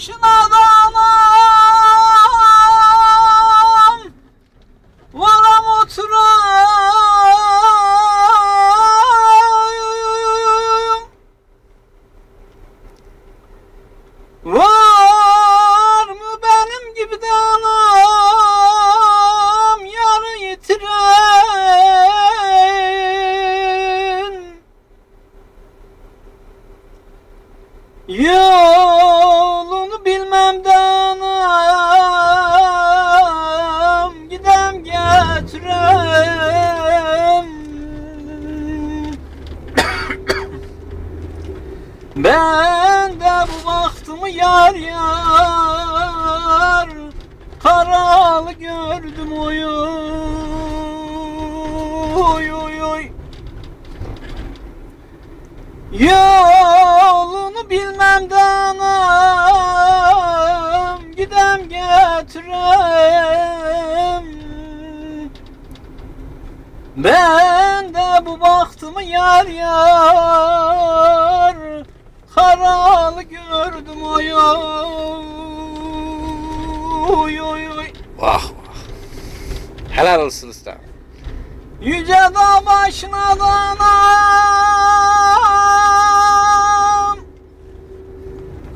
başına da anam Varam oturayım Var mı benim gibi de anam Yarı yitiren? Yolunu Ben de bu baktımı yar yar Karalı gördüm oy oy oy oy. Yolunu bilmem de anam Gidem getirem. Ben de bu baktımı yar yar gördüm oy oy oy oy Vah vah. Helal olsun usta. Yüce dağ başına da anam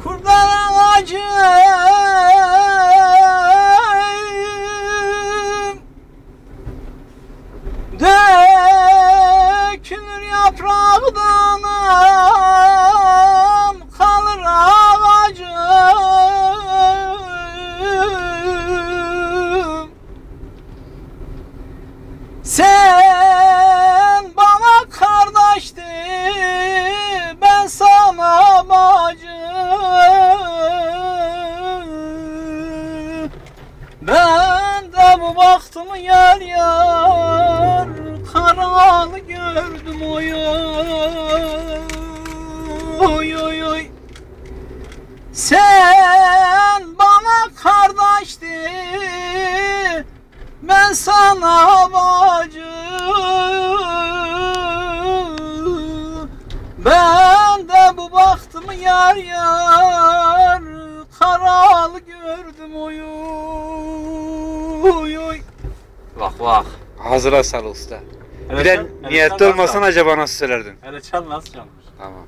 Kurdan ağacı Dökülür yaprağı Ben de bu baktımı yar yar, karalı gördüm oy oy oy oy. Sen bana kardeşti, ben sana bacı Ben de bu baktımı yar yar Karalı gördüm oy oy oy Vah vah. Hazıra sal usta. Hele Bir de çal- hele niyetli çal, olmasan acaba nasıl söylerdin? Hele çal nasıl çalmış? Tamam.